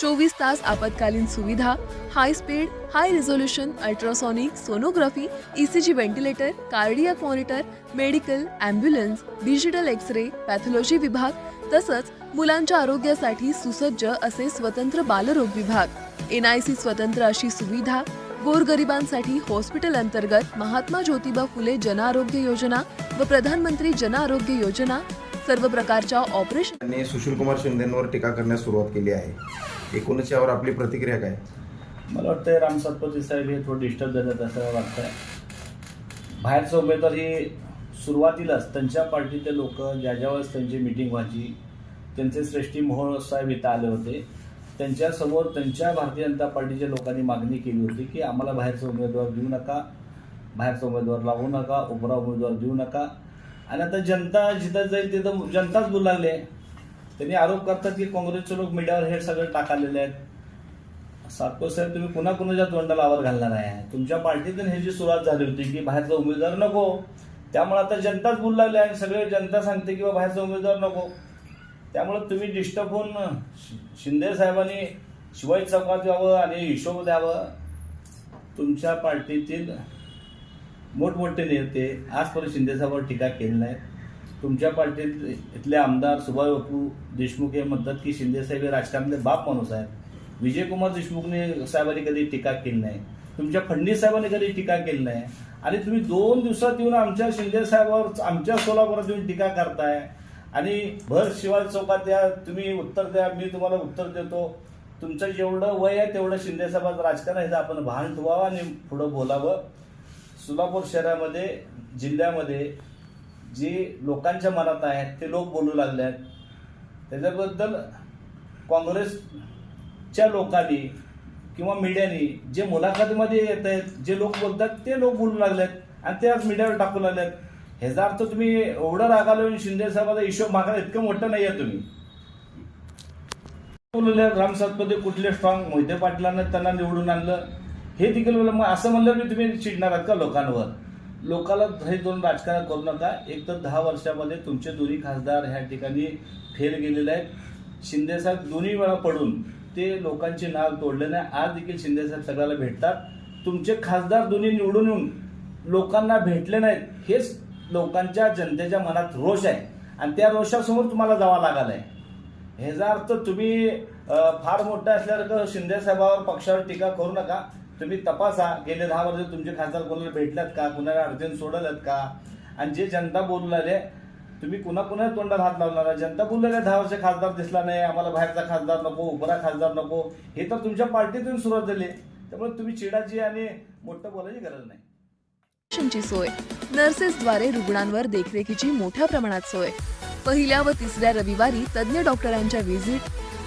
चोवीस तास आपत्कालीन सुविधा high speed high resolution ultrasonic sonography ECG ventilator cardiac monitor medical ambulance digital X ray pathology विभाग तसंच मुलांच्या आरोग्यासाठी सुसज्ज असे स्वतंत्र बालरोग विभाग. एनआयसी स्वतंत्र अशी सुविधा गोरगरिबांसाठी हॉस्पिटल अंतर्गत महात्मा ज्योतिबा फुले जनआरोग्य योजना व प्रधानमंत्री जनआरोग्य योजना सर्व प्रकारच्या ऑपरेशन सुशील कुमार शिंदेंवर टीका करण्यास सुरुवात केली आहे. एकूणच यावर आपली प्रतिक्रिया काय? मला वाटतं राम सातपती साहेब हे थोडं डिस्टर्ब झालेत असं वाटतंय. बाहेरचं उमेदवार हे सुरुवातीलाच त्यांच्या पार्टीचे लोक ज्या ज्यावेळेस त्यांची मिटिंग व्हायची त्यांचे श्रेष्ठी मोहन साहेब इथं आले होते. त्यांच्यासमोर त्यांच्या भारतीय जनता पार्टीच्या लोकांनी मागणी केली होती की आम्हाला बाहेरचा उमेदवार देऊ नका बाहेरचा उमेदवार लावू नका उपरा उमेदवार देऊ नका. आणि आता जनता जिथं जाईल तिथं जनताच बोलू लागले त्यांनी आरोप करतात की काँग्रेसचे लोक मीडियावर हे सगळं टाकालेले आहेत. सातको साहेब तुम्ही पुन्हा कुणाच्या तोंडाला आवर घालणार आहे? तुमच्या पार्टीतून हे जी सुरुवात झाली होती की बाहेरचा उमेदवार नको. त्यामुळे आता जनताच बोलू लागले आणि सगळे जनता सांगते की बा बाहेरचा उमेदवार नको. त्यामुळे तुम्ही डिस्टर्ब होऊन शि- शिंदे साहेबांनी शिवाजी चौकात यावं आणि हिशोब द्यावं. तुमच्या पार्टीतील मोठमोठे नेते आजपर्यंत शिंदे साहेबांवर टीका केली नाही तुमच्या पार्टीत इथले आमदार सुभाष बापू देशमुख हे म्हणतात की शिंदेसाहेब हे राजकारणातले बाप माणूस आहेत. विजयकुमार देशमुखने साहेबांनी कधी टीका केली नाही. तुमच्या फडणवीस साहेबांनी कधी टीका केली नाही. आणि तुम्ही दोन दिवसात येऊन आमच्या शिंदे साहेबावर आमच्या सोलापुरात येऊन टीका करताय. आणि भर शिवाजी चौकात द्या तुम्ही उत्तर द्या मी तुम्हाला उत्तर देतो. तुमचं जेवढं वय आहे तेवढं शिंदेसाहेबांचं राजकारण आहे आपण भान ठेवावं आणि पुढं बोलावं. सोलापूर शहरामध्ये जिल्ह्यामध्ये जे लोकांच्या मनात आहेत ते लोक बोलू लागले आहेत त्याच्याबद्दल काँग्रेसच्या लोकांनी किंवा मीडियानी जे मुलाखतीमध्ये येत आहेत जे लोक बोलतात ते लोक बोलू लागले आहेत आणि ते आज मीडियावर टाकू लागले आहेत ह्याचा अर्थ तुम्ही एवढं रागालो शिंदे साहेबाचा हिशोब मागायला इतकं मोठं नाही आहे तुम्ही. बोलले राम सातपते कुठले स्ट्रॉंग मोहिते पाटलांना त्यांना निवडून आणलं. हे देखील बोललं मग असं म्हणलं की तुम्ही चिडणार आहात का लोकांवर? लोकाला हे दोन राजकारण करू नका. एक तर दहा वर्षामध्ये तुमचे दोन्ही खासदार ह्या ठिकाणी फेल गेलेले आहेत. शिंदेसाहेब दोन्ही वेळा पडून ते लोकांचे नाव तोडले नाही. आज देखील शिंदेसाहेब सगळ्याला भेटतात. तुमचे खासदार दोन्ही निवडून येऊन लोकांना भेटले नाहीत. हेच लोकांच्या जनतेच्या मनात रोष आहे. आणि त्या रोषासमोर तुम्हाला जावा लागला आहे ह्याचा अर्थ तुम्ही फार मोठं असल्यासारखं शिंदेसाहेबावर पक्षावर टीका करू नका. तुम्ही तपासा गेले दहा वर्ष तुमचे खासदार कोणाला भेटल्यात का? कुणाला अर्जंट सोडल्यात का? आणि जे जनता बोलू लागले तुम्ही कुणा कुणा तोंडात हात लावणार? जनता बोलू लागले दहा वर्ष खासदार दिसला नाही आम्हाला बाहेरचा खासदार नको उभरा खासदार नको हे तर तुमच्या पार्टीतून सुरुवात झाली. त्यामुळे तुम्ही चिडाची आणि मोठं बोलायची गरज नाही. सोय. नर्सेसद्वारे रुग्णांवर देखरेखीची मोठ्या प्रमाणात सोय. पहिल्या व तिसऱ्या रविवारी तज्ज्ञ डॉक्टरांच्या व्हिजिट